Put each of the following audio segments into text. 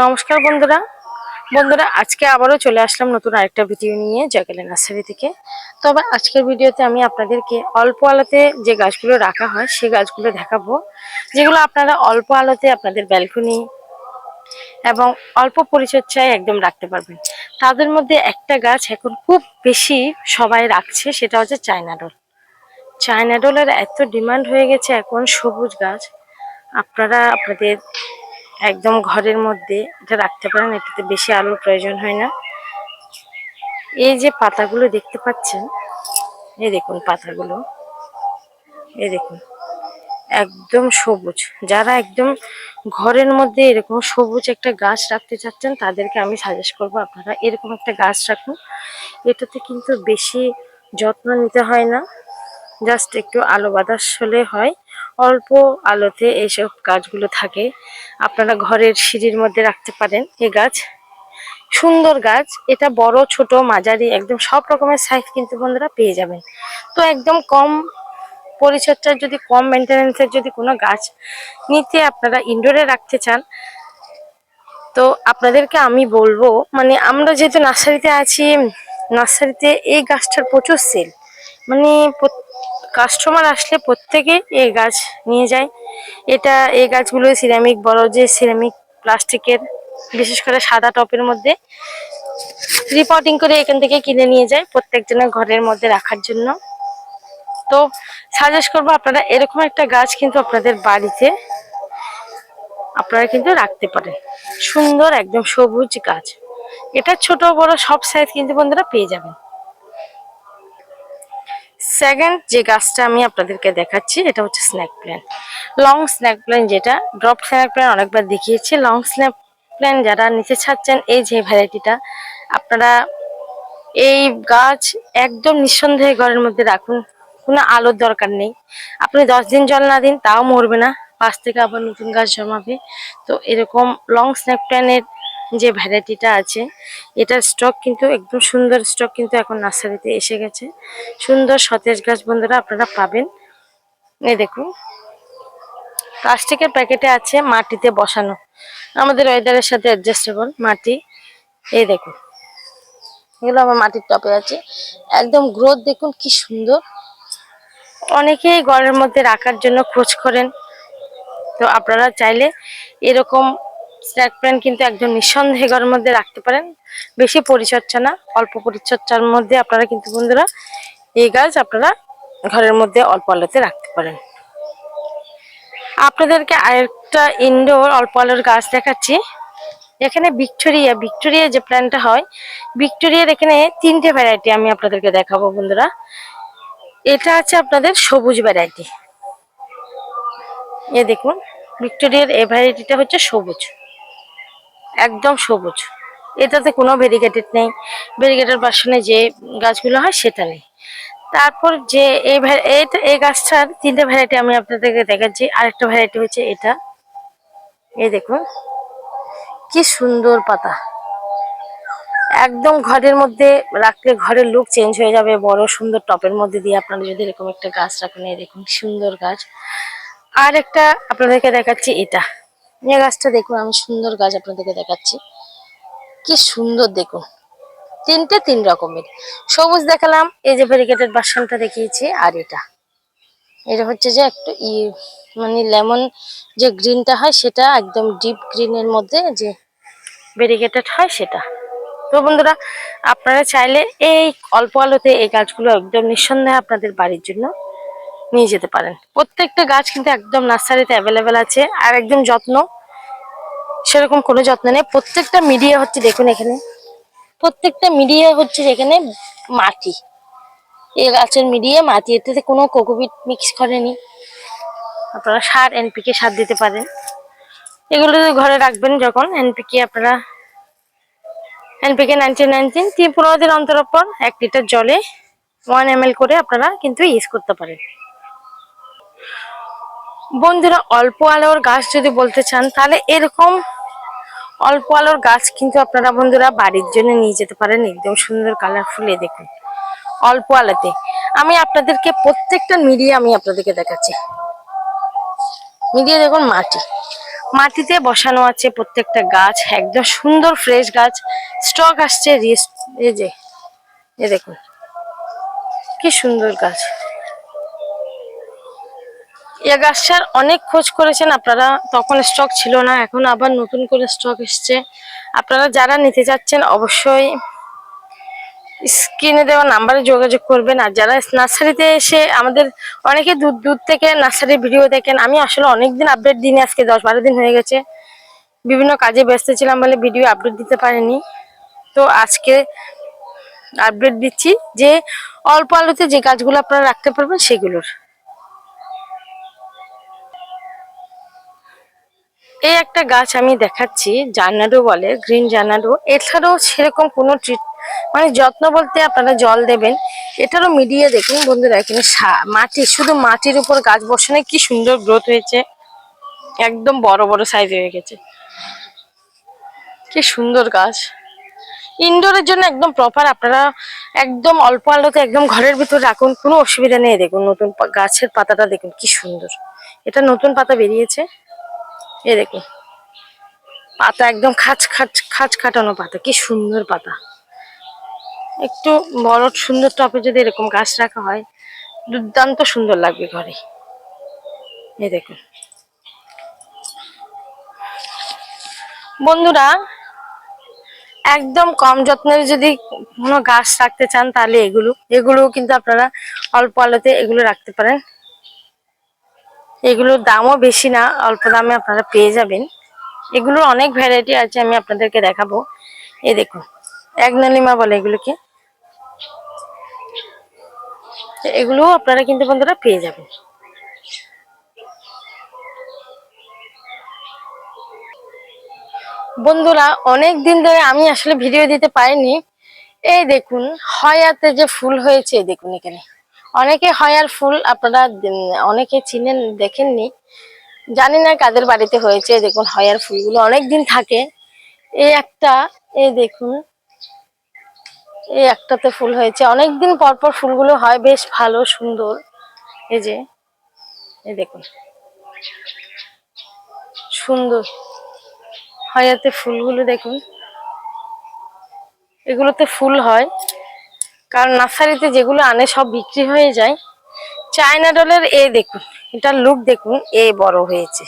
নমস্কার বন্ধুরা। বন্ধুরা, আজকে আবারও চলে আসলাম নতুন আরেকটা ভিডিও নিয়ে জয়কালী নার্সারি থেকে। তবে আজকের ভিডিওতে আমি আপনাদেরকে অল্প আলোতে যে গাছগুলো রাখা হয়, সে গাছগুলো দেখাবো। যেগুলো আপনারা অল্প আলোতে আপনাদের ব্যালকনি এবং অল্প পরিচর্যায় একদম রাখতে পারবেন। তাদের মধ্যে একটা গাছ এখন খুব বেশি সবাই রাখছে, সেটা হচ্ছে চায়নাডোল। চায়নাডোলের এত ডিমান্ড হয়ে গেছে এখন সবুজ গাছ। আপনারা আপনাদের একদম ঘরের মধ্যে এটা রাখতে পারেন, এটাতে বেশি আলোর প্রয়োজন হয় না। এই যে পাতাগুলো দেখতে পাচ্ছেন, এই দেখুন পাতাগুলো, এই দেখুন, একদম সবুজ। যারা একদম ঘরের মধ্যে এরকম সবুজ একটা গাছ রাখতে চাচ্ছেন, তাদেরকে আমি সাজেস্ট করব আপনারা এরকম একটা গাছ রাখুন। এটাতে কিন্তু বেশি যত্ন নিতে হয় না জাস্ট একটু আলো বাতাস হলে হয়। অল্প আলোতে এইসব গাছগুলো থাকে। আপনারা ঘরের সিঁড়ির মধ্যে রাখতে পারেন এই গাছ। সুন্দর গাছ। এটা বড়, ছোট, মাঝারি, একদম সব রকমের সাইজ কিন্তু বন্ধুরা পেয়ে যাবেন। তো একদম কম পরিচর্যার যদি, কম মেনটেনেন্সের যদি কোনো গাছ নিতে আপনারা ইনডোরে রাখতে চান, তো আপনাদেরকে আমি বলব মানে আমরা যেহেতু নার্সারিতে আছি নার্সারিতে এই গাছটার প্রচুর সেল মানে কাস্টমার আসলে প্রত্যেকে এই গাছ নিয়ে যায়। এটা এই গাছগুলো সিরামিক বড় যে সিরামিক প্লাস্টিকের, বিশেষ করে সাদা টপের মধ্যে রিপোর্টিং করে এখান থেকে কিনে নিয়ে যায় প্রত্যেকজনের ঘরের মধ্যে রাখার জন্য। তো সাজেস্ট করব আপনারা এরকম একটা গাছ কিন্তু আপনাদের বাড়িতে আপনারা কিন্তু রাখতে পারেন। সুন্দর একদম সবুজ গাছ। এটা ছোট বড় সব সাইজ কিন্তু বন্ধুরা পেয়ে যাবেন। সেকেন্ড যে গাছটা আমি আপনাদেরকে দেখাচ্ছি, এটা হচ্ছে snack plan long snack plan যেটা ড্রপ স্ন্যাক প্ল্যান অনেকবার দেখিয়েছি। লং স্ন্যাক প্ল্যান যারা নিচে ছাড়ছেন, এই যে ভ্যারাইটিটা আপনারা এই গাছ একদম নিঃসন্দেহে ঘরের মধ্যে রাখুন। কোনো আলোর দরকার নেই। আপনি দশ দিন জল না দিন, তাও মরবে না। পাশ থেকে আবার নতুন গাছ জন্মাবে। তো এরকম লং স্ন্যাক প্ল্যানের যে ভ্যারাইটিটা আছে, এটার স্টক কিন্তু একদম সুন্দর স্টক কিন্তু এখন নার্সারিতে এসে গেছে। সুন্দর সতেজ গাছ বন্ধুরা আপনারা পাবেন। এই দেখুন প্লাস্টিকের প্যাকেটে আছে মাটিতে বসানো। আমাদের ওয়েদারের সাথে অ্যাডজাস্টেবল মাটি। এই দেখুন, এগুলো আমার মাটির টপে আছে। একদম গ্রোথ দেখুন কি সুন্দর। অনেকেই ঘরের মধ্যে রাখার জন্য খোঁজ করেন। তো আপনারা চাইলে এরকম স্ন্যাক প্ল্যান্ট কিন্তু একজন নিঃসন্দেহে ঘরের মধ্যে রাখতে পারেন। বেশি পরিচর্যা না, অল্প পরিচর্যার মধ্যে আপনারা কিন্তু বন্ধুরা এই গাছ আপনারা ঘরের মধ্যে অল্প আলোতে রাখতে পারেন। আপনাদেরকে আরেকটা ইনডোর অল্প আলোর গাছ দেখাচ্ছি। এখানে ভিক্টোরিয়া ভিক্টোরিয়া যে প্ল্যান্টটা হয়, ভিক্টোরিয়ার এখানে তিনটে ভ্যারাইটি আমি আপনাদেরকে দেখাবো বন্ধুরা। এটা আছে আপনাদের সবুজ ভ্যারাইটি এ দেখুন, ভিক্টোরিয়ার এই ভ্যারাইটিটা হচ্ছে সবুজ। একদম সবুজ। এটাতে কোনো ভেরিগেটেড নেই। ভেরিগেটেড বাসনে যে গাছগুলো হয় সেটা নেই। তারপর যে এই এই গাছটার তিনটে ভ্যারাইটি আমি আপনাদেরকে দেখাচ্ছি। আরেকটা ভ্যারাইটি হচ্ছে এটা। এই দেখুন, কি সুন্দর পাতা। একদম ঘরের মধ্যে রাখলে ঘরের লুক চেঞ্জ হয়ে যাবে। বড় সুন্দর টপের মধ্যে দিয়ে আপনারা যদি এরকম একটা গাছ রাখেন, এই দেখুন সুন্দর গাছ। আর একটা আপনাদেরকে দেখাচ্ছি এটা। এই গাছটা দেখুন, আমি সুন্দর গাছ আপনাদেরকে দেখাচ্ছি। কি সুন্দর দেখুন। তিনটে তিন রকমের। সবুজ দেখালাম, এই যে ভেরিগেটেড বাসনটা দেখিয়েছি, আর এটা। এটা হচ্ছে যে একটু ই মানে লেমন যে গ্রিনটা হয়, সেটা একদম ডিপ গ্রিনের মধ্যে যে ভেরিগেটেড হয়, সেটা। তো বন্ধুরা, আপনারা চাইলে এই অল্প আলোতে এই গাছগুলো একদম নিঃসন্দেহে আপনাদের বাড়ির জন্য নিয়ে যেতে পারেন। প্রত্যেকটা গাছ কিন্তু একদম নার্সারিতে অ্যাভেলেবেল আছে আর একদম যত্ন, সেরকম কোনো যত্ন নেই। প্রত্যেকটা মিডিয়া হচ্ছে দেখুন এখানে, প্রত্যেকটা মিডিয়া হচ্ছে যেখানে মাটি। এই গাছের মিডিয়া মাটি, এটাতে কোনো কোকোপিট মিক্স করেনি। আপনারা সার এনপিকে সার দিতে পারেন। এগুলো ঘরে রাখবেন যখন এনপিকে আপনারা এনপিকে নাইনটিন নাইনটিন তিন পনেরো দিন অন্তর পর এক লিটার জলে ওয়ান এম করে আপনারা কিন্তু ইউজ করতে পারেন। বন্ধুরা, অল্প আলোর গাছ যদি বলতে চান, তাহলে এরকম অল্প আলোর গাছ কিন্তু আপনারা বন্ধুরা বাড়ির জন্য নিয়ে যেতে পারেন। একদম সুন্দর কালারফুল এ দেখুন, অল্প আলোতে। আমি আপনাদেরকে প্রত্যেকটা মিডিয়া আমি আপনাদেরকে দেখাচ্ছি। মিডিয়া দেখুন, মাটি। মাটিতে বসানো আছে প্রত্যেকটা গাছ, একদম সুন্দর ফ্রেশ গাছ। স্টক আসছে এই যে এ দেখুন, কি সুন্দর গাছ। এ গাছটার অনেক খোঁজ করেছেন, আপনারা তখন স্টক ছিল না, এখন আবার নতুন করে স্টক এসছে। আপনারা যারা নিতে চাচ্ছেন অবশ্যই স্ক্রিনে দেওয়া নাম্বারে যোগাযোগ করবেন, আর যারা নার্সারিতে এসে আমাদের অনেকে দূর দূর থেকে নার্সারি ভিডিও দেখেন, আমি আসলে অনেকদিন আপডেট দিনে আজকে দশ বারো দিন হয়ে গেছে। বিভিন্ন কাজে ব্যস্ত ছিলাম বলে ভিডিও আপডেট দিতে পারিনি। তো আজকে আপডেট দিচ্ছি যে অল্প আলোতে যে গাছগুলো আপনারা রাখতে পারবেন সেগুলোর। এই একটা গাছ আমি দেখাচ্ছি জার্নাডো বলে, গ্রিন জার্নাডো এছাড়াও সেরকম কোনো ট্রিট মানে যত্ন বলতে আপনারা জল দেবেন। এটারও মিডিয়ে দেখুন বন্ধুরা, এখানে মাটি, শুধু মাটির উপর গাছ বসানো কি সুন্দর গ্রোথ হয়েছে। একদম বড় বড় সাইজ হয়ে গেছে। কি সুন্দর গাছ। ইনডোরের জন্য একদম প্রপার আপনারা একদম অল্প আলোতে একদম ঘরের ভিতর রাখুন, কোনো অসুবিধা নেই। দেখুন নতুন গাছের পাতাটা দেখুন, কি সুন্দর। এটা নতুন পাতা বেরিয়েছে। এ দেখুন পাতা একদম খাঁচ খাঁচ খাঁচ খাটানো পাতা, কি সুন্দর পাতা। একটু বড় সুন্দর টপে যদি এরকম গাছ রাখা হয়, দুর্দান্ত সুন্দর লাগবে ঘরে। এ দেখুন বন্ধুরা, একদম কম যত্নের যদি কোনো গাছ রাখতে চান, তাহলে এগুলো এগুলো কিন্তু আপনারা অল্প আলোতে এগুলো রাখতে পারেন। এগুলোর দামও বেশি না, অল্প দামে আপনারা পেয়ে যাবেন। এগুলোর অনেক ভ্যারাইটি আছে, আমি আপনাদেরকে দেখাবো। এই দেখুন একনালিমা বলে এগুলোকে। তো এগুলোও আপনারা কিন্তু বন্ধুরা পেয়ে যাবেন। বন্ধুরা, অনেক দিন ধরে আমি আসলে ভিডিও দিতে পারিনি। এই দেখুন, হয়াতে যে ফুল হয়েছে দেখুন এখানে। অনেকে হয়ার ফুল আপনারা অনেকে চিনেন, দেখেননি। জানি না কাদের বাড়িতে হয়েছে, দেখুন হয়ার ফুলগুলো অনেক দিন থাকে। এই একটা, এই দেখুন, এই একটাতে ফুল হয়েছে। অনেক দিন পর পর ফুলগুলো হয়, বেশ ভালো, সুন্দর। এই যে, এই দেখুন। সুন্দর। হয়াতে ফুলগুলো দেখুন। এগুলোতে ফুল হয়। কারণ নার্সারিতে যেগুলো আনে সব বিক্রি হয়ে যায়। চায়না ডলের এ দেখুন, এটার লুক দেখুন, এ বড় হয়েছে।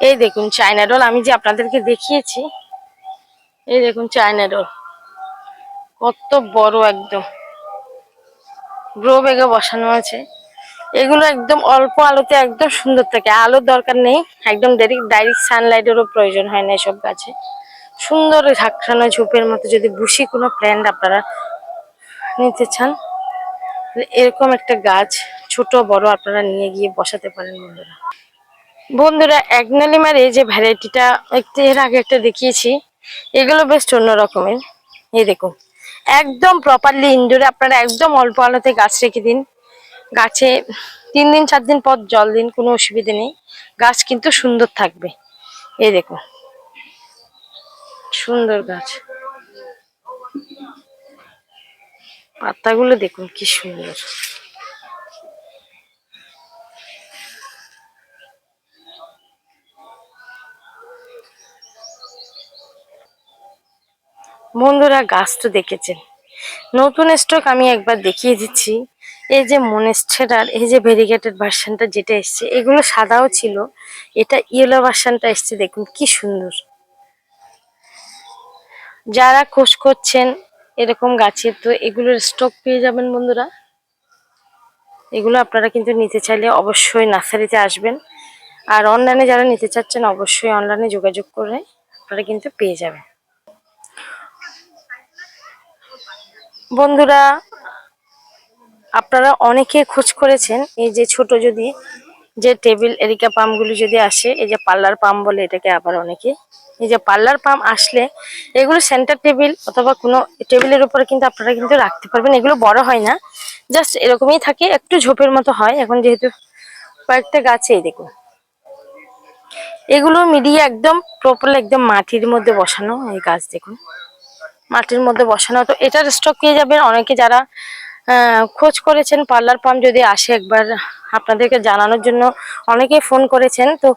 এই দেখুন চায়না ডল, আমি যে আপনাদেরকে দেখিয়েছি, এই দেখুন চায়না ডল। কত বড় একদম। গ্রো ব্যাগে বসানো আছে। এগুলো একদম অল্প আলোতে একদম সুন্দর থাকে। আলোর দরকার নেই, একদম ডাইরেক্ট ডাইরেক্ট সানলাইটেরও প্রয়োজন হয় না এসব গাছে। সুন্দর ঝাঁকড়ানো ঝোপের মতো, যদি বুসি কোনো প্ল্যান্ট আপনারা নিতে চান, এরকম একটা গাছ, ছোট, বড় আপনারা নিয়ে গিয়ে বসাতে পারেন বন্ধুরা। বন্ধুরা একনালিমার এই যে ভ্যারাইটিটা, একটু এর আগে একটা দেখিয়েছি, এগুলো বেশ অন্য রকমের। এই দেখুন, একদম প্রপারলি ইনডোরে আপনারা একদম অল্প আলোতে গাছ রেখে দিন। গাছে তিন দিন, চার দিন পর জল দিন, কোনো অসুবিধে নেই। গাছ কিন্তু সুন্দর থাকবে। এই দেখুন, সুন্দর গাছ। পাতাগুলো দেখুন কি সুন্দর। বন্ধুরা, গাছ তো দেখেছেন। নতুন স্টক আমি একবার দেখিয়ে দিচ্ছি। এই যে মনেস্টেরার এই যে ভেরিগেটেড ভার্সনটা যেটা এসছে, এগুলো সাদাও ছিল। এটা ইয়েলো ভার্সনটা এসছে, দেখুন কি সুন্দর। যারা খোঁজ করছেন এরকম গাছের, তো এগুলোর স্টক পেয়ে যাবেন বন্ধুরা। এগুলো আপনারা কিন্তু নিতে চাইলে অবশ্যই নার্সারিতে আসবেন। আর অনলাইনে যারা নিতে চাচ্ছেন, অবশ্যই অনলাইনে যোগাযোগ করে আপনারা কিন্তু পেয়ে যাবেন। বন্ধুরা, আপনারা অনেকে খোঁজ করেছেন, এই যে ছোট যদি যে টেবিল এরিকা পাম্পগুলি যদি আসে, এই যে পার্লার পাম্প বলে এটাকে আবার অনেকে, এই যে পার্লার পাম্প আসলে এগুলো সেন্টার টেবিল অথবা কোনো টেবিলের উপরে কিন্তু আপনারা কিন্তু রাখতে পারবেন। এগুলো বড় হয় না জাস্ট এরকমই থাকে, একটু ঝোপের মতো হয়। এখন যেহেতু কয়েকটা গাছে, এই দেখুন। এগুলো মিডিয়ে একদম প্রপারলি একদম মাটির মধ্যে বসানো, এই গাছ দেখুন। মাটির মধ্যে বসানো, তো এটার স্টক পেয়ে যাবেন। অনেকে যারা খোঁজ করেছেন, পার্লার পাম্প যদি আসে একবার আপনাদেরকে জানানোর জন্য অনেকেই ফোন করেছেন। তো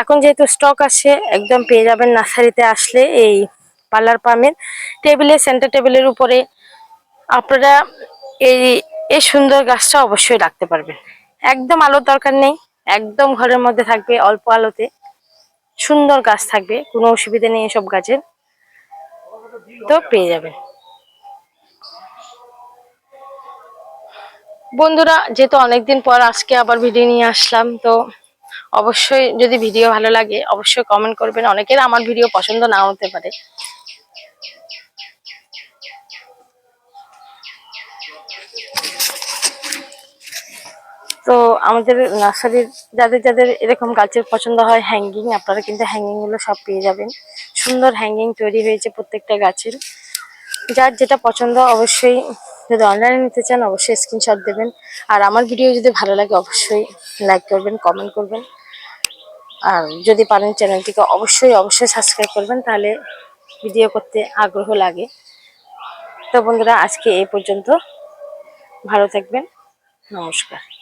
এখন যেহেতু স্টক আছে, একদম পেয়ে যাবেন নার্সারিতে আসলে এই পার্লার পামের টেবিলে সেন্টার টেবিলের উপরে। আপনারা এই এই সুন্দর গাছটা অবশ্যই রাখতে পারবেন। একদম আলোর দরকার নেই, একদম ঘরের মধ্যে থাকবে, অল্প আলোতে। সুন্দর গাছ থাকবে, কোনো অসুবিধা নেই এসব গাছের। তো পেয়ে যাবেন। বন্ধুরা, যেহেতু অনেকদিন পর আজকে আবার ভিডিও নিয়ে আসলাম, তো অবশ্যই যদি ভিডিও ভালো লাগে, অবশ্যই কমেন্ট করবেন। অনেকের আমার ভিডিও পছন্দ না হতে পারে। তো আমাদের নার্সারির যাদের যাদের এরকম গাছের পছন্দ হয় হ্যাঙ্গিং আপনারা কিন্তু হ্যাঙ্গিংগুলো সব পেয়ে যাবেন। সুন্দর হ্যাঙ্গিং তৈরি হয়েছে প্রত্যেকটা গাছের। যার যেটা পছন্দ, অবশ্যই যদি অনলাইনে নিতে চান, অবশ্যই স্ক্রিনশট দেবেন। আর আমার ভিডিও যদি ভালো লাগে, অবশ্যই লাইক করবেন কমেন্ট করবেন। আর যদি পারেন চ্যানেলটিকে অবশ্যই অবশ্যই সাবস্ক্রাইব করবেন, তাহলে ভিডিও করতে আগ্রহ লাগে। তো বন্ধুরা, আজকে এই পর্যন্ত। ভালো থাকবেন। নমস্কার।